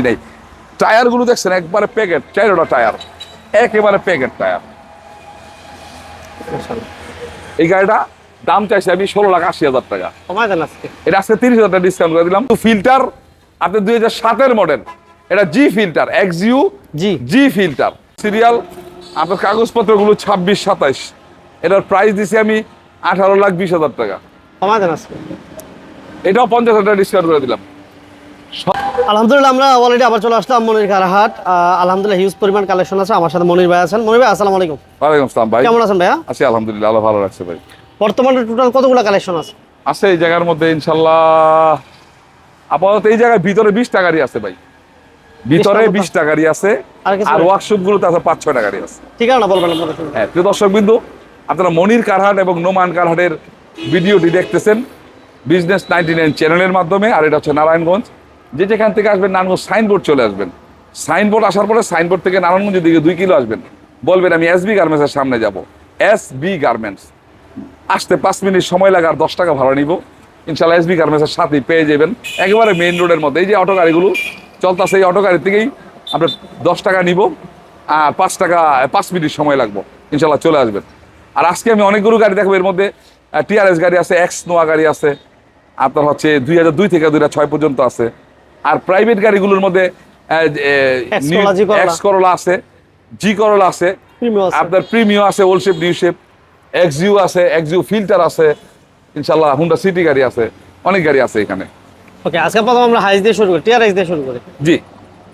নেই। টায়ারগুলো দেখছেন একবারে প্যাকেট চারোটা টায়ার একেবারে প্যাকেট টায়ার। এই গাড়িটা দাম চাইছে আমি ষোলো লাখ আশি হাজার টাকা। এটা আজকে তিরিশ হাজার টাকা ডিসকাউন্ট করে দিলাম। ফিল্টার আপনি দুই হাজার সাতের মডেল এটা G Fielder X U G G Fielder serial আপনার কাগজপত্রগুলো ছাব্বিশ সাতাইশ। এটার প্রাইস দিছি আমি আঠারো লাখ বিশ হাজার টাকা। এটাও পঞ্চাশ হাজার টাকা ডিসকাউন্ট করে দিলাম। আলহামদুলিল্লাহ আমরা অলরেডি আবার চলে আসলাম মনির কারহাট আলহামদুলিল্লাহ হিউজ পরিমাণ কালেকশন আছে। আমার সাথে মনির ভাই আছেন। মনির ভাই আসসালামু আলাইকুম। ওয়ালাইকুম আসসালাম ভাই। কেমন আছেন ভাইয়া? আছি আলহামদুলিল্লাহ আল্লাহ ভালো রাখছে ভাই। বর্তমানে টোটাল কতগুলো কালেকশন আছে? আছে এই জায়গার মধ্যে ইনশাল্লাহ আপাতত এই জায়গায় ভিতরে বিশ টাকারই আছে ভাই। ভিতরে টাকা? বিশ টাকারই আছে। আর ওয়ার্কশপ গুলোতে আছে পাঁচ ছয় টাকারই আছে। ঠিকানা বলবেন আপনাদের শুনুন। হ্যাঁ প্রিয় দর্শক বিন্দু আপনারা মনির কারহাট এবং নোমান কারহাটের ভিডিওটি দেখতেছেন। বিজনেস নাইনটি নাইন চ্যানেলের মাধ্যমে আর এটা হচ্ছে নারায়ণগঞ্জ। যে যেখান থেকে আসবেন নারায়ণগঞ্জ সাইনবোর্ড চলে আসবেন। সাইনবোর্ড আসার পরে সাইনবোর্ড থেকে নারায়ণগঞ্জের দিকে দুই কিলো আসবেন। বলবেন, আমি এস বি গার্মেন্টসের সামনে যাব। এস বি গার্মেন্টস আসতে পাঁচ মিনিট সময় লাগে আর দশ টাকা ভাড়া নিব। ইনশাল্লাহ এস বি গার্মেন্টসের সাথেই পেয়ে যাবেন। একেবারে মেইন রোডের মধ্যে। এই যে অটো গাড়িগুলো চলতেছে, এই অটো গাড়ি থেকেই আমরা দশ টাকা নিব আর পাঁচ টাকা, পাঁচ মিনিট সময় লাগবো। ইনশাল্লাহ চলে আসবেন। আর আজকে আমি অনেকগুলো গাড়ি দেখব। এর মধ্যে টিআরএস গাড়ি আছে এক্স নোয়া গাড়ি আছে। আপনার হচ্ছে দুই হাজার দুই থেকে দুই হাজার ছয় পর্যন্ত আছে। আর প্রাইভেট গাড়িগুলোর মধ্যে। এক্স করলা আছে জি করলা আছে আপনার প্রিমিও আছে old shape new shape X U আছে এক্সইউ ফিল্টার আছে ইনশাল্লাহ হুন্ডা সিটি গাড়ি আছে অনেক গাড়ি আছে এখানে। ওকে আজকে প্রথম আমরা হাইস দিয়ে শুরু করি টিআরএক্স দিয়ে শুরু করি। জি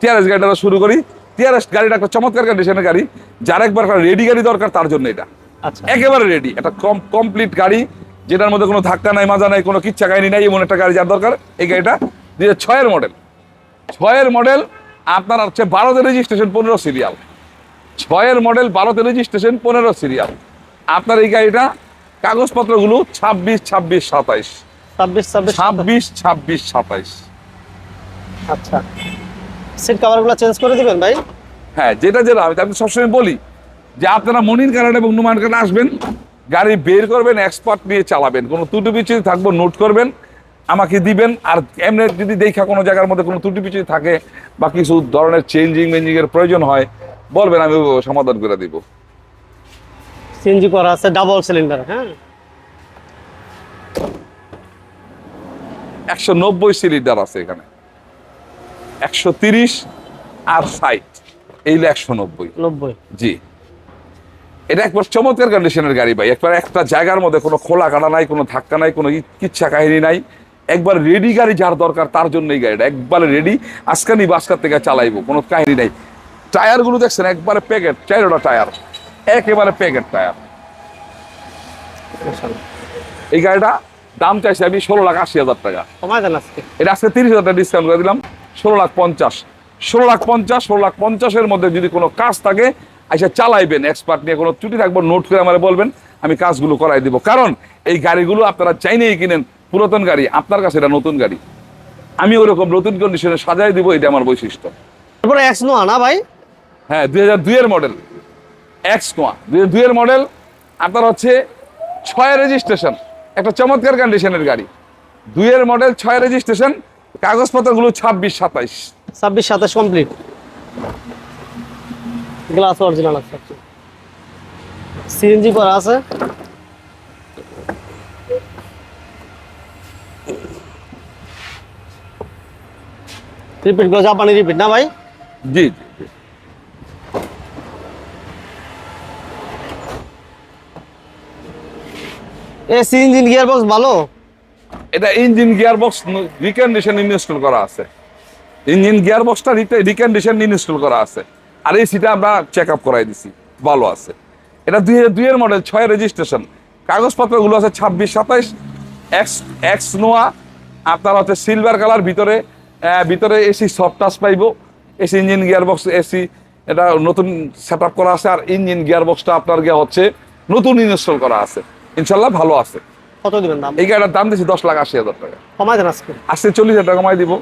টিআরএস গাড়িটা শুরু করি। টিআরএস গাড়িটা একটা চমৎকার কন্ডিশনের গাড়ি যার একবার রেডি গাড়ি দরকার তার জন্য এটা। আচ্ছা। একেবারে রেডি একটা কম কমপ্লিট গাড়ি যেটার মধ্যে কোনো ধাক্কা নাই মাজা নাই কোনো কিচ্ছা কাহিনী নাই এমন একটা গাড়ি যার দরকার এই গাড়িটা দুই হাজার ছয়ের মডেল। ছয়ের মডেল আপনার হচ্ছে বারোতে রেজিস্ট্রেশন পনেরো সিরিয়াল ছয়ের মডেল বারোতে রেজিস্ট্রেশন পনেরো সিরিয়াল আপনার এই গাড়িটা কাগজপত্রগুলো ছাব্বিশ ছাব্বিশ সাতাইশ। ছাব্বিশ ছাব্বিশ ছাব্বিশ সাতাইশ। আচ্ছা। সিট কভারগুলো চেঞ্জ করে দিবেন ভাই? হ্যাঁ যেটা যেটা আমি আমি সবসময় বলি যে আপনারা মনির কারণ এবং নুমান কারণ আসবেন গাড়ি বের করবেন এক্সপার্ট নিয়ে চালাবেন। কোনো ত্রুটি পিছিয়ে থাকব নোট করবেন। আমাকে দিবেন আর এমনি যদি দেখা কোনো জায়গার মধ্যে কোনো ত্রুটি পিছিয়ে থাকে বা কিছু ধরনের চেঞ্জিং মেঞ্জিং এর প্রয়োজন হয় বলবেন আমি সমাধান করে দিব। সিএনজি করা আছে ডাবল সিলিন্ডার হ্যাঁ? একশো নব্বই সিলিন্ডার আছে এখানে। একশো তিরিশ আর ষাট এইগুলো একশো নব্বই। নব্বই। জি। এটা একবার চমৎকার কন্ডিশনের গাড়ি ভাই। একবার একটা জায়গার মধ্যে কোনো খোলা কাটা নাই কোনো ধাক্কা নাই কোনো ই- কিচ্ছা কাহিনী নাই। একবার রেডি গাড়ি যার দরকার তার জন্য এই গাড়িটা। একবারে রেডি আজকানি বাসকার থেকে চালাইবো কোনো কাহিনী নাই। টায়ারগুলো দেখছেন একবারে প্যাকেট চারোটা টায়ার একেবারে প্যাকেট টায়ার। এই গাড়িটা দাম চাইছে আমি ষোলো লাখ আশি হাজার টাকা। এটা আজকে তিরিশ হাজার টাকা ডিসকাউন্ট করে দিলাম ষোলো লাখ পঞ্চাশ। ষোলো লাখ পঞ্চাশ ষোলো লাখ পঞ্চাশের মধ্যে যদি কোনো কাজ থাকে আইসা চালাইবেন এক্সপার্ট নিয়ে কোনো ত্রুটি থাকব নোট করে আমার বলবেন আমি কাজগুলো করাই দিব। কারণ এই গাড়িগুলো আপনারা চাইনেই কিনেন পুরাতন গাড়ি আপনার কাছে এটা নতুন গাড়ি। আমি ওরকম নতুন কন্ডিশনে সাজাই দিব এটা আমার বৈশিষ্ট্য। তারপরে এক্স নোয়া না ভাই? হ্যাঁ দুই হাজার দুইয়ের মডেল এক্স নোয়া। দুই হাজার দুইয়ের মডেল আপনার হচ্ছে ছয় রেজিস্ট্রেশন একটা চমৎকার কন্ডিশনের গাড়ি। দুইয়ের মডেল ছয় রেজিস্ট্রেশন কাগজপত্রগুলো ছাব্বিশ সাতাইশ। ছাব্বিশ সাতাশ কমপ্লিট গ্লাস অরিজিনাল আছে। সিএনজি করা আছে। রিপিটগুলো জাপানি রিপিট না ভাই? জি জি জি। এ সিএনজি গিয়ার বক্স ভালো? এটা engine gear box recondition install করা আছে। ইঞ্জিন গিয়ার বক্সটা রিকন্ডিশন ইনস্টল করা আছে। আর এই সিটা আমরা চেক আপ করাই দিছি ভালো আছে। এটা দুই হাজার দুইয়ের মডেল ছয় রেজিস্ট্রেশন কাগজপত্রগুলো আছে ছাব্বিশ সাতাইশ এক্স এক্স নোয়া আপনার হচ্ছে সিলভার কালার ভিতরে ভিতরে এসি সফট টাচ পাইব। AC engine gear box AC এটা নতুন সেট আপ করা আছে আর ইঞ্জিন গিয়ার বক্সটা আপনার গিয়ে হচ্ছে নতুন ইনস্টল করা আছে। ইনশাল্লাহ ভালো আছে। কত দিবেন দাম? এই গাড়িটার দাম দিচ্ছি দশ লাখ আশি হাজার টাকা। কমায় দেন আজকে। আজকে চল্লিশ হাজার টাকা কমাই দিব।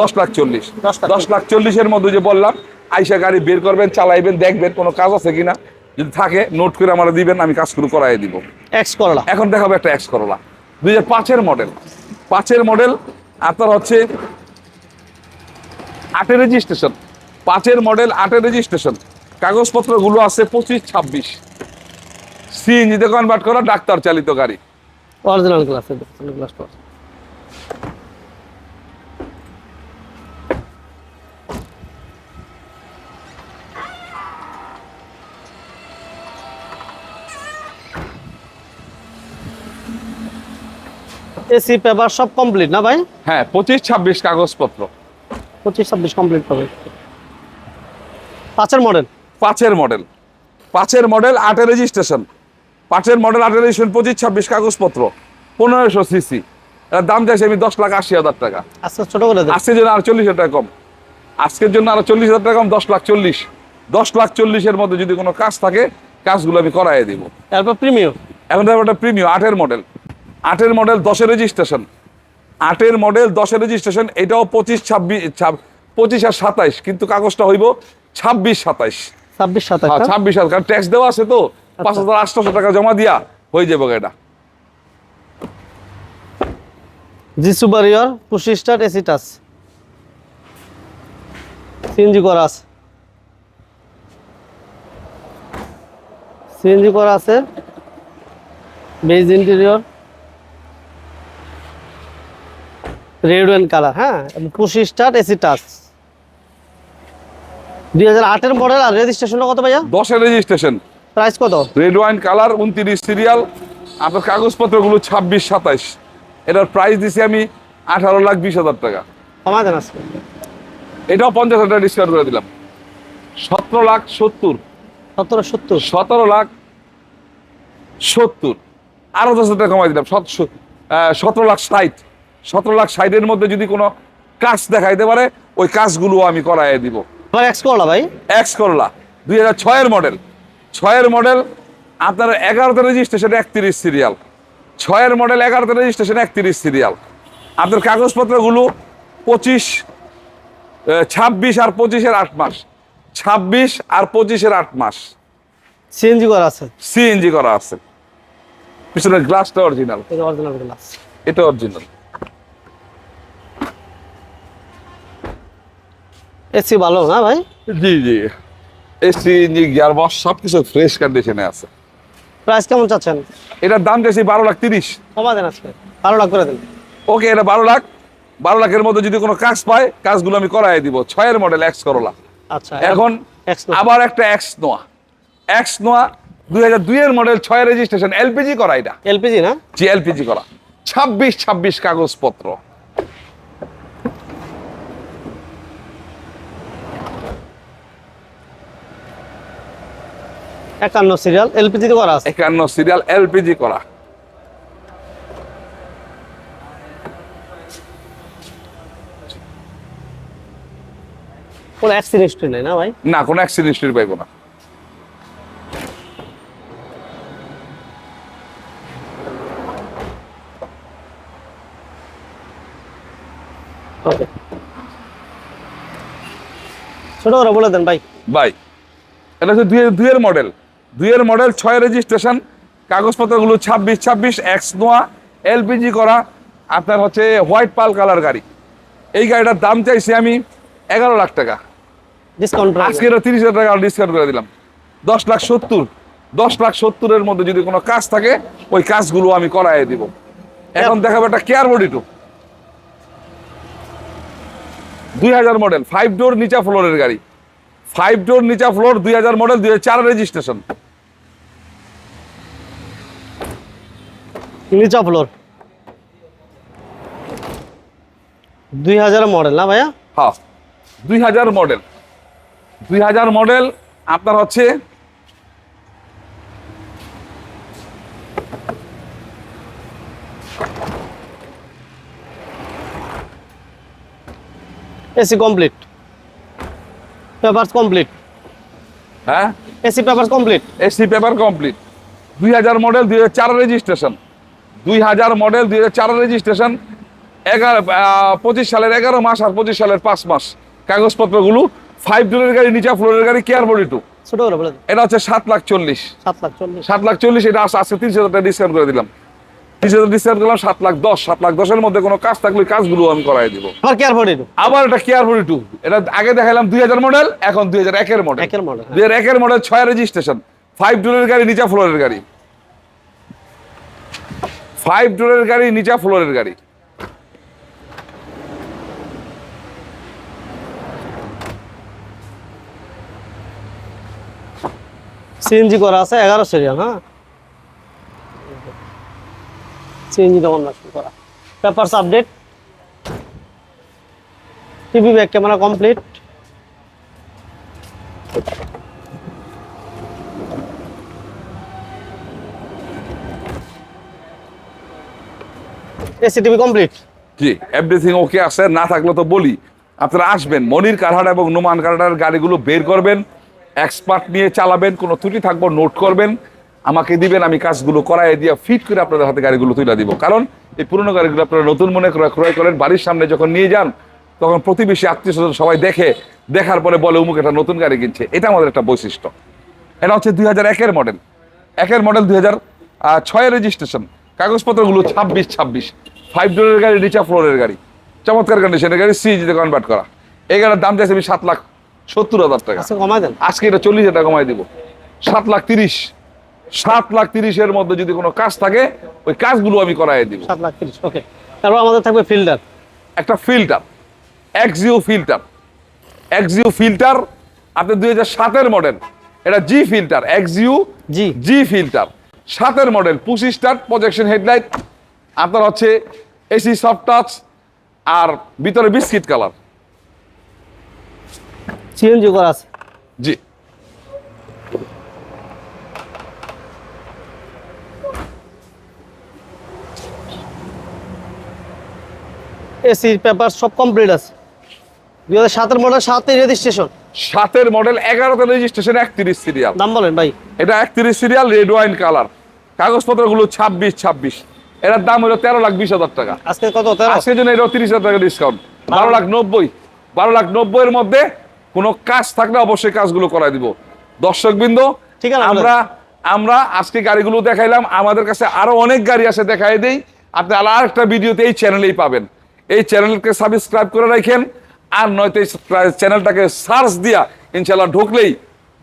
দশ লাখ চল্লিশ। দশ লাখ দশ লাখ চল্লিশের মধ্যে যে বললাম আইসা গাড়ি বের করবেন চালাইবেন দেখবেন কোনো কাজ আছে কিনা। যদি থাকে নোট করে আমার দিবেন আমি কাজ শুরু করাই দিব। এক্স করলা এখন দেখাবো একটা এক্স করলা দুই হাজার পাঁচের মডেল পাঁচের মডেল আপনার হচ্ছে আটের রেজিস্ট্রেশন পাঁচের মডেল আটের রেজিস্ট্রেশন কাগজপত্রগুলো আছে পঁচিশ ছাব্বিশ। সিএনজিতে কনভার্ট করা ডাক্তার চালিত গাড়ি। Original glass glass AC paper সব কমপ্লিট না ভাই? হ্যাঁ পঁচিশ ছাব্বিশ কাগজপত্র। পঁচিশ ছাব্বিশ কমপ্লিট পাবে পাঁচের মডেল পাঁচের মডেল পাঁচের মডেল আটের রেজিস্ট্রেশন পাঁচের মডেল আটের রেজিস্ট্রেশন পঁচিশ ছাব্বিশ কাগজপত্র। পনেরোশো সিসি এর দাম চাইছি আমি দশ লাখ আশি হাজার টাকা। আজকে ছোট করে আজকের জন্য আরও চল্লিশ হাজার টাকা কম। আজকের জন্য আরও চল্লিশ হাজার টাকা কম দশ লাখ চল্লিশ। দশ লাখ চল্লিশের মধ্যে যদি কোনো কাজ থাকে কাজগুলো আমি করাই দিব। এরপর প্রিমিয়াম এখন একটা প্রিমিয়াম আটের মডেল আটের মডেল দশের রেজিস্ট্রেশন আটের মডেল দশের রেজিস্ট্রেশন এটাও পঁচিশ ছাব্বিশ পঁচিশ আর সাতাইশ কিন্তু কাগজটা হইব ছাব্বিশ সাতাইশ। ছাব্বিশ সাতাশ হ্যাঁ ছাব্বিশ হাজার কারণ ট্যাক্স দেওয়া আছে তো পাঁচ হাজার আটশোশো টাকা জমা দিয়া হয়ে যাবে এটা জি superior push star AC touch. CNG করা আছে। সিএনজি করা আছে। Beige interior red and colour হ্যাঁ? পুশি স্টার এসি টাচ। দুই হাজার আটের মডেল আর রেজিস্ট্রেশনটা কত ভাইয়া? দশের রেজিস্ট্রেশন। প্রাইস কত? রেড ওয়াইন কালার উনত্রিশ সিরিয়াল। আপনার কাগজপত্রগুলো ছাব্বিশ সাতাইশ। এটার প্রাইস দিছি আমি আঠারো লাখ বিশ হাজার টাকা। কমা দেন আজকে। এটাও পঞ্চাশ হাজার ডিসকাউন্ট করে দিলাম। সতেরো লাখ সত্তর। সতেরো সত্তর। সতেরো লাখ সত্তর। আরও দশ হাজার টাকা কমাই দিলাম। সত- সতেরো লাখ ষাট। সতেরো লাখ ষাটের মধ্যে যদি কোনো কাজ দেখাইতে পারে ওই কাজগুলো আমি করাই দিব। এক্স করলা ভাই। এক্স করলা দুই হাজার ছয়ের মডেল ছয়ের মডেল আপনার এগারোতে রেজিস্ট্রেশন একত্রিশ সিরিয়াল ছয়ের মডেল এগারোতে রেজিস্ট্রেশন একত্রিশ সিরিয়াল আপনার কাগজপত্রগুলো পঁচিশ ছাব্বিশ আর পঁচিশের আট মাস। ছাব্বিশ আর পঁচিশের আট মাস। সিএনজি করা আছে। সিএনজি করা আছে। পিছনের গ্লাসটা অরিজিনাল এটা অরিজিনাল গ্লাস এটা অরিজিনাল এসি ভালো না ভাই? জি জি। এসি গিয়ার বক্স সব কিছু ফ্রেশ কন্ডিশনে আছে। প্রাইস কেমন চাচ্ছেন? এটার দাম চাইছি বারো লাখ তিরিশ। কমা দেন আজকে। ভালো লাখ করে দেন। ওকে এটা বারো লাখ। বারো লাখের মধ্যে যদি কোনো কাজ পায় কাজগুলো আমি করাই দিব। ছয়ের মডেল এক্স করলা আচ্ছা এখন। আবার একটা এক্স নোয়া এক্স নোয়া দুই হাজার দুইয়ের মডেল ছয়ের রেজিস্ট্রেশন এলপিজি করা এটা। এলপিজি না? জি এলপিজি করা। ছাব্বিশ ছাব্বিশ কাগজপত্র। একান্ন সিরিয়াল এলপিজি করা আছে। একান্ন সিরিয়াল এলপিজি করা। কোনো অ্যাক্সিডেন্ট হিস্ট্রি নেই না ভাই? না কোনো অ্যাক্সিডেন্ট হিস্ট্রি পাইবো না। ছোট করে বলে দেন ভাই। ভাই এটা হচ্ছে দুই দুইয়ের মডেল দুইয়ের মডেল ছয় রেজিস্ট্রেশন কাগজপত্রগুলো ছাব্বিশ ছাব্বিশ এক্স নোয়া এলপিজি করা আপনার হচ্ছে হোয়াইট পাল কালার গাড়ি। এই গাড়িটার দাম চাইছি আমি এগারো লাখ টাকা। ডিসকাউন্ট আজকে এটা তিরিশ হাজার টাকা ডিসকাউন্ট করে দিলাম। দশ লাখ সত্তর। দশ লাখ সত্তরের মধ্যে যদি কোনো কাজ থাকে ওই কাজগুলো আমি করাই দিব। এখন দেখাবো একটা কেয়ার বডি টু দুই হাজার মডেল ফাইভ ডোর নিচা ফ্লোরের গাড়ি। ফাইভ ডোর নিচা ফ্লোর দুই হাজার মডেল দুই হাজার চার রেজিস্ট্রেশন নিচা ফ্লোর দুই হাজার মডেল না ভাইয়া? হ্যাঁ দুই হাজার মডেল দুই হাজার মডেল আপনার হচ্ছে এসি কমপ্লিট পেপারস কমপ্লিট হ্যাঁ? AC papers complete AC paper complete দুই হাজার মডেল দুই হাজার চার রেজিস্ট্রেশন দুই হাজার মডেল দুই হাজার চার রেজিস্ট্রেশন এগারো পঁচিশ সালের এগারো মাস আর পঁচিশ সালের পাঁচ মাস। কাগজপত্রগুলো ফাইভ ডোরের গাড়ি নিচা ফ্লোরের গাড়ি কেয়ার বডি টু এটা হচ্ছে সাত লাখ চল্লিশ। সাত লাখ চল্লিশ। এটা আজকে হাজার টাকা ডিসকাউন্ট করে দিলাম। তিরিশ হাজার ডিসকাউন্ট করলাম সাত লাখ দশ। সাত লাখ দশের মধ্যে কোনো কাজ থাকলে কাজগুলো আমি করাই দিব। আবার এটা কেয়ার ফোর্টি টু এটা আগে দেখালাম দুই হাজার মডেল এখন দুই হাজার একের মডেল একের মডেল দুই হাজার একের মডেল ছয় রেজিস্ট্রেশন ফাইভ ডোরের গাড়ি নিচা ফ্লোরের গাড়ি। ফাইভ ডোরের গাড়ি, নিচা ফ্লোরের গাড়ি। সিএনজি করা আছে, এগারো সিরিয়াল হ্যাঁ? সিএনজি নাশন করা। Papers update TV back camera complete AC TV complete জি এভরিথিং ওকে আছে, না থাকলে তো বলি। আপনারা আসবেন, মনির কারহাট এবং নোমান কারহাটের গাড়িগুলো বের করবেন এক্সপার্ট নিয়ে চালাবেন, কোনো ত্রুটি থাকব নোট করবেন, আমাকে দিবেন, আমি কাজগুলো করাই দিয়ে ফিট করে আপনাদের হাতে গাড়িগুলো তুলে দিব। কারণ এই পুরনো গাড়িগুলো আপনারা নতুন মনে করে ক্রয় করেন, বাড়ির সামনে যখন নিয়ে যান, তখন প্রতিবেশী আত্মীয় স্বজন সবাই দেখে, দেখার পরে বলে উমুক একটা নতুন গাড়ি কিনছে। এটা আমাদের একটা বৈশিষ্ট্য। এটা হচ্ছে দুই হাজার একের মডেল একের মডেল দুই হাজার ছয়ের রেজিস্ট্রেশন কাগজপত্রগুলো ছাব্বিশ ছাব্বিশ। ফাইভ ডোরের গাড়ি নিচা ফ্লোরের গাড়ি। চমৎকার কন্ডিশনের গাড়ি সিজিতে কনভার্ট করা। এই গাড়ির দাম চাইছে আমি সাত লাখ সত্তর হাজার টাকা। আচ্ছা আজকে এটা চল্লিশ হাজার টাকা কমাই দিব। সাত লাখ তিরিশ। সাত লাখ তিরিশের মধ্যে যদি কোনো কাজ থাকে ওই কাজগুলো আমি করাই দিব। সাত লাখ তিরিশ ওকে তারপর আমাদের থাকবে ফিল্টার একটা Fielder Axio Fielder Axio Fielder আপনি দুই হাজার সাতের মডেল এটা জি ফিল্টার এক্সিও জি জি ফিল্টার সাতের model push start projection headlight আপনার হচ্ছে এসি সফট টাচ আর ভিতরে বিস্কিট কালার সিএনজি করা আছে। জি। এসি পেপার সব কমপ্লিট আছে। দুই হাজার সাতের মডেল সাতের রেজিস্ট্রেশন সাতের মডেল এগারোতে রেজিস্ট্রেশন একত্রিশ সিরিয়াল দাম বলেন ভাই। এটা একত্রিশ সিরিয়াল রেড ওয়াইন কালার কাগজপত্রগুলো ছাব্বিশ ছাব্বিশ। এটার দাম হলো তেরো লাখ বিশ হাজার টাকা। আজকে কত আজকের জন্য এটা তিরিশ হাজার টাকা ডিসকাউন্ট বারো লাখ নব্বই। বারো লাখ নব্বই এর মধ্যে কোনো কাজ থাকলে অবশ্যই কাজগুলো করাই দিব। দর্শক বিন্দু ঠিকানা বলেন। আমরা আমরা আজকে গাড়িগুলো দেখাইলাম। আমাদের কাছে আরও অনেক গাড়ি আছে দেখাই দেই। আপনি আর একটা ভিডিওতে এই চ্যানেলেই পাবেন। এই চ্যানেলকে সাবস্ক্রাইব করে রাখেন। আর নয়তো এই চ্যানেলটাকে সার্চ দিয়া ইনশাল্লাহ ঢুকলেই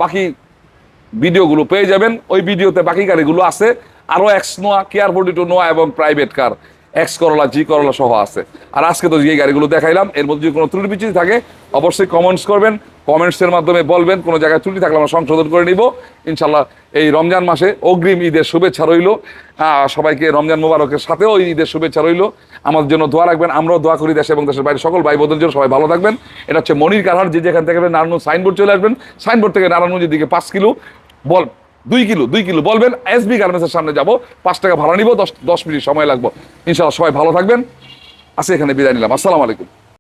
বাকি ভিডিওগুলো পেয়ে যাবেন। ওই ভিডিওতে বাকি গাড়িগুলো আছে। আরও X Noah, care forty two Noah এবং প্রাইভেট কার। এক্স করলা জি করলা সহ আছে। আর আজকে তো যে গাড়িগুলো দেখাইলাম এর মধ্যে যদি কোনো ত্রুটি বিচ্যুতি থাকে অবশ্যই কমেন্টস করবেন কমেন্টসের মাধ্যমে বলবেন কোনো জায়গায় ত্রুটি থাকলে আমরা সংশোধন করে নিব। ইনশাল্লাহ এই রমজান মাসে অগ্রিম ঈদের শুভেচ্ছা রইল। আহ, সবাইকে রমজান মুবারকের সাথেও ঈদের শুভেচ্ছা রইল। আমাদের জন্য দোয়া রাখবেন আমরাও দোয়া করি দেশে এবং দেশের বাইরে। সকল ভাই বোনদের জন্য সবাই ভালো থাকবেন। এটা হচ্ছে মনির কারহার যে যেখান থেকে নারায়ণগঞ্জ সাইনবোর্ড চলে আসবেন। সাইনবোর্ড থেকে নারায়ণগঞ্জের দিকে পাঁচ কিলো বল দুই কিলো দুই কিলো বলবেন এস বি গার্মেন্টসের সামনে যাব, পাঁচ টাকা ভাড়া নিবো, দশ দশ মিনিট সময় লাগবো। ইনশাল্লাহ সবাই ভালো থাকবেন। আসে এখানে বিদায় নিলাম। আসসালামু আলাইকুম।